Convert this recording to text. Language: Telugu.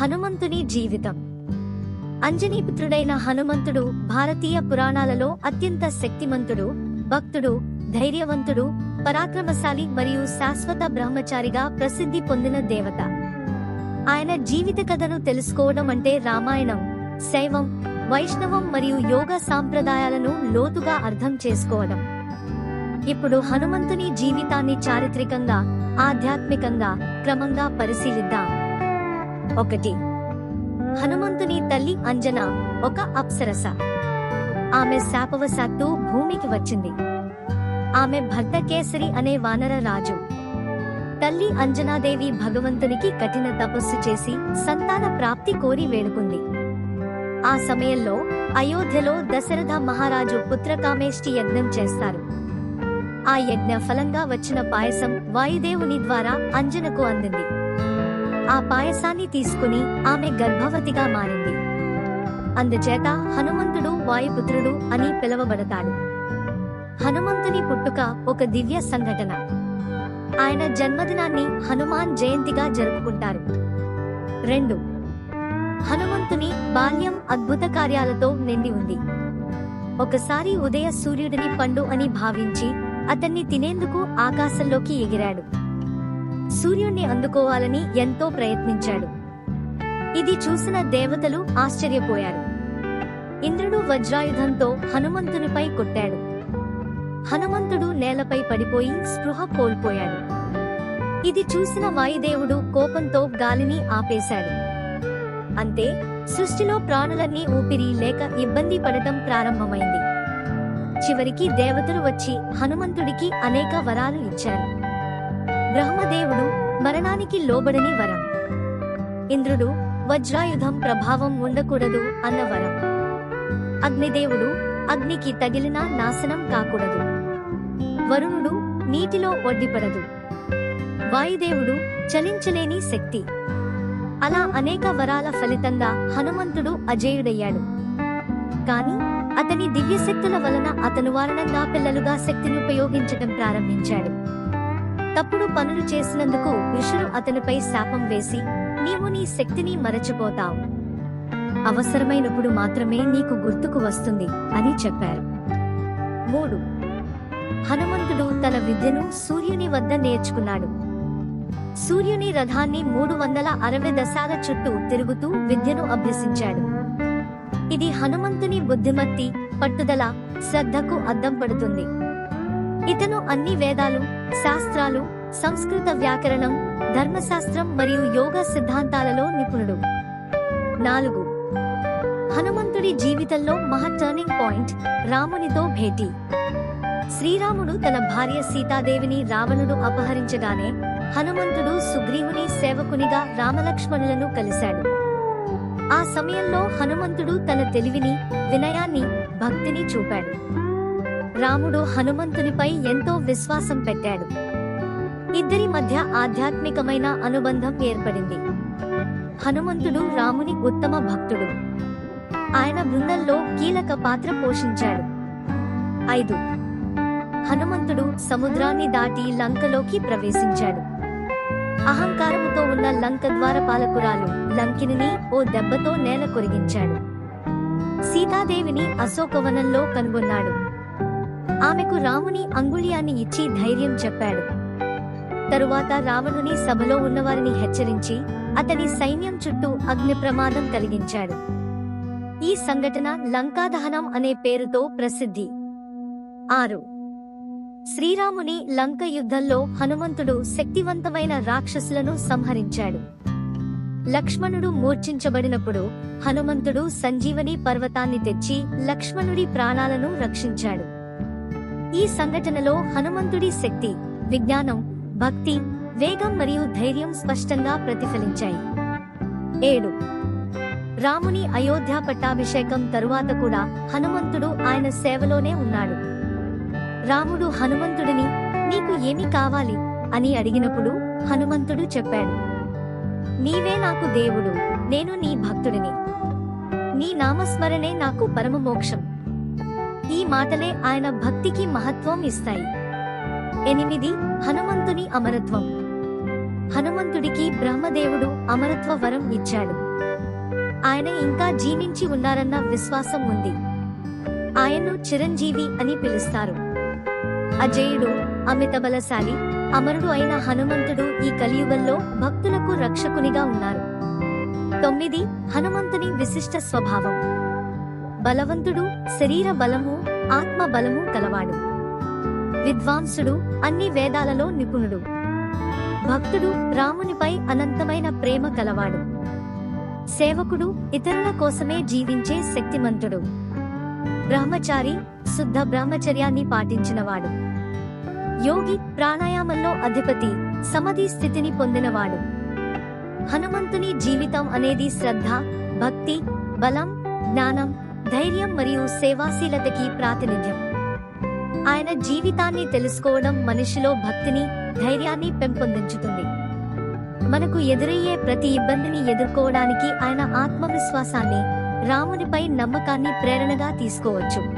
హనుమంతుని జీవితం. అంజనీపుత్రుడైన హనుమంతుడు భారతీయ పురాణాలలో అత్యంత శక్తిమంతుడు భక్తుడు ధైర్యవంతుడు పరాక్రమశాలి మరియు శాశ్వత బ్రహ్మచారిగా ప్రసిద్ధి పొందిన దేవత. ఆయన జీవిత కథను తెలుసుకోవడం అంటే రామాయణం శైవం వైష్ణవం మరియు యోగ సాంప్రదాయాలను లోతుగా అర్థం చేసుకోవడం. ఇప్పుడు హనుమంతుని జీవితాన్ని చారిత్రికంగా ఆధ్యాత్మికంగా క్రమంగా పరిశీలిద్దాం. ఒకటి. హనుమంతుని తల్లి అంజన ఒక అప్సరస. ఆమె శాపవశాత్తు భూమికి వచ్చింది. ఆమె భర్త కేసరి అనే వానర రాజు. తల్లి అంజనాదేవి భగవంతునికి కఠిన తపస్సు చేసి సంతాన ప్రాప్తి కోరి వేడుకుంది. ఆ సమయంలో అయోధ్యలో దశరథ మహారాజు పుత్రకామేష్టి యజ్ఞం చేస్తారు. ఆ యజ్ఞ ఫలంగా వచ్చిన పాయసం వాయుదేవుని ద్వారా అంజనకు అందింది. ఆ పాయసాన్ని తీసుకుని ఆమె గర్భవతిగా మారింది. అందుచేత హనుమంతుడు వాయుపుత్రుడు అని పిలువబడతాడు. హనుమంతుని పుట్టుక ఒక దివ్య సంఘటన. ఆయన జన్మదినాన్ని హనుమాన్ జయంతిగా జరుపుకుంటారు. రెండు. హనుమంతుని బాల్యం అద్భుత కార్యాలతో నిండి ఉంది. ఒకసారి ఉదయ సూర్యుడిని పండు అని భావించి అతన్ని తినేందుకు ఆకాశంలోకి ఎగిరాడు. సూర్యుణ్ణి అందుకోవాలని ఎంతో ప్రయత్నించాడు. ఇది చూసిన దేవతలు ఆశ్చర్యపోయారు. ఇంద్రుడు వజ్రాయుధంతో హనుమంతునిపై కొట్టాడు. హనుమంతుడు నేలపై పడిపోయి స్పృహ కోల్పోయాడు. ఇది చూసిన వాయుదేవుడు కోపంతో గాలిని ఆపేశాడు. అంతే సృష్టిలో ప్రాణులన్నీ ఊపిరి లేక ఇబ్బంది పడటం ప్రారంభమైంది. చివరికి దేవతలు వచ్చి హనుమంతుడికి అనేక వరాలు ఇచ్చారు. బ్రహ్మదేవుడు మరణానికి లోబడని వరం. ఇంద్రుడు వజ్రాయుధం ప్రభావం ఉండకూడదు అన్న వరం. అగ్నిదేవుడు అగ్నికి తగిలినా నాశనం కాకూడదు. వరుణుడు నీటిలో ఒడ్డిపడదు. వాయుదేవుడు చలించలేని శక్తి. అలా అనేక వరాల ఫలితంగా హనుమంతుడు అజేయుడయ్యాడు. కాని అతని దివ్యశక్తుల వలన అతను వారణంగా పిల్లలుగా శక్తిని ఉపయోగించడం ప్రారంభించాడు. తప్పుడు పనులు చేసినందుకు ఋషులు అతనిపై శాపం వేసి నీవు నీ శక్తిని మరచిపోతావు. అవసరమైనప్పుడు మాత్రమే నీకు గుర్తుకు వస్తుంది అని చెప్పారు. మూడు. హనుమంతుడు తన విద్యను సూర్యుని వద్ద నేర్చుకున్నాడు. సూర్యుని రథాన్ని మూడు వందల అరవై దశాల చుట్టూ తిరుగుతూ విద్యను అభ్యసించాడు. ఇది హనుమంతుని బుద్ధిమత్తి పట్టుదల శ్రద్ధకు అద్దం పడుతుంది. ఇతను అన్ని వేదాలు శాస్త్రాలు సంస్కృత వ్యాకరణం ధర్మశాస్త్రం మరియు యోగ సిద్ధాంతాలలో నిపుణుడు. నాలుగు. హనుమంతుడి జీవితంలో మహా టర్నింగ్ పాయింట్ రామునితో భేటీ. శ్రీరాముడు తన భార్య సీతాదేవిని రావణుడు అపహరించగానే హనుమంతుడు సుగ్రీవుని సేవకునిగా రామలక్ష్మణులను కలిశాడు. ఆ సమయంలో హనుమంతుడు తన తెలివిని వినయాన్ని భక్తిని చూపాడు. రాముడు హనుమంతునిపై ఎంతో విశ్వాసం పెట్టాడు. ఇద్దరి మధ్య ఆధ్యాత్మికమైన అనుబంధం ఏర్పడింది. హనుమంతుడు రాముని ఉత్తమ భక్తుడు. ఆయన బృందంలో కీలక పాత్ర పోషించాడు. ఐదు. హనుమంతుడు సముద్రాన్ని దాటి లంకలోకి ప్రవేశించాడు. అహంకారముతో ఉన్న లంక ద్వారపాలకురాలు లంకిని ఓ దెబ్బతో నేల కొరిగించాడు. సీతాదేవిని అశోకవనంలో కనుగొన్నాడు. ఆమెకు రాముని అంగుళ్యాన్ని ఇచ్చి ధైర్యం చెప్పాడు. తరువాత రావణుని సభలో ఉన్నవారిని హెచ్చరించి అతని సైన్యం చుట్టూ అగ్ని ప్రమాదం కలిగించాడు. ఈ సంఘటన లంకాదహనం అనే పేరుతో ప్రసిద్ధి. ఆరు. శ్రీరాముని లంక యుద్ధంలో హనుమంతుడు శక్తివంతమైన రాక్షసులను సంహరించాడు. లక్ష్మణుడు మూర్ఛించబడినప్పుడు హనుమంతుడు సంజీవని పర్వతాన్ని తెచ్చి లక్ష్మణుడి ప్రాణాలను రక్షించాడు. ఈ సంఘటనలో హనుమంతుడి శక్తి విజ్ఞానం భక్తి వేగం మరియు ధైర్యం స్పష్టంగా ప్రతిఫలించాయి. ఏడు. రాముని అయోధ్య పట్టాభిషేకం తరువాత కూడా హనుమంతుడు ఆయన సేవలోనే ఉన్నాడు. రాముడు హనుమంతుడిని నీకు ఏమి కావాలి? అని అడిగినప్పుడు హనుమంతుడు చెప్పాడు. నీవే నాకు దేవుడు నేను నీ భక్తుడిని. నీ నామస్మరణే నాకు పరమ మోక్షం ఈ మాటలే ఆయన భక్తికి మహత్వం ఇస్తాయి. ఎనిమిది హనుమంతుని అమరత్వం. హనుమంతుడికి బ్రహ్మదేవుడు అమరత్వ వరం ఇచ్చాడు. ఆయన ఇంకా జీవించి ఉన్నారన్న విశ్వాసం ఉంది. ఆయన్ను చిరంజీవి అని పిలుస్తారు. అజయుడు అమిత బలశాలి అమరుడు అయిన హనుమంతుడు ఈ కలియుగంలో భక్తులకు రక్షకునిగా ఉన్నారు. తొమ్మిది హనుమంతుని విశిష్ట స్వభావం. బలవంతుడు శరీర బలము ఆత్మ బలము కలవాడు విద్వాంసుడు అన్ని వేదాలలో నిపుణుడు. భక్తుడు రామునిపై అనంతమైన ప్రేమ కలవాడు సేవకుడు ఇతరుల కోసమే జీవించే శక్తిమంతుడు. బ్రహ్మచారి శుద్ధ బ్రహ్మచర్యాన్ని పాటించినవాడు. యోగి ప్రాణాయామంలో అధిపతి సమాధి స్థితిని పొందినవాడు. హనుమంతుని జీవితం అనేది శ్రద్ధ భక్తి బలం జ్ఞానం ధైర్యం మరియు సేవాశీలతకి ప్రాతినిధ్యం. ఆయన జీవితాన్ని తెలుసుకోవడం మనిషిలో భక్తిని ధైర్యాన్ని పెంపొందించుతుంది. మనకు ఎదురయ్యే ప్రతి ఇబ్బందిని ఎదుర్కోవడానికి ఆయన ఆత్మవిశ్వాసాన్ని రామునిపై నమ్మకాన్ని ప్రేరణగా తీసుకోవచ్చు.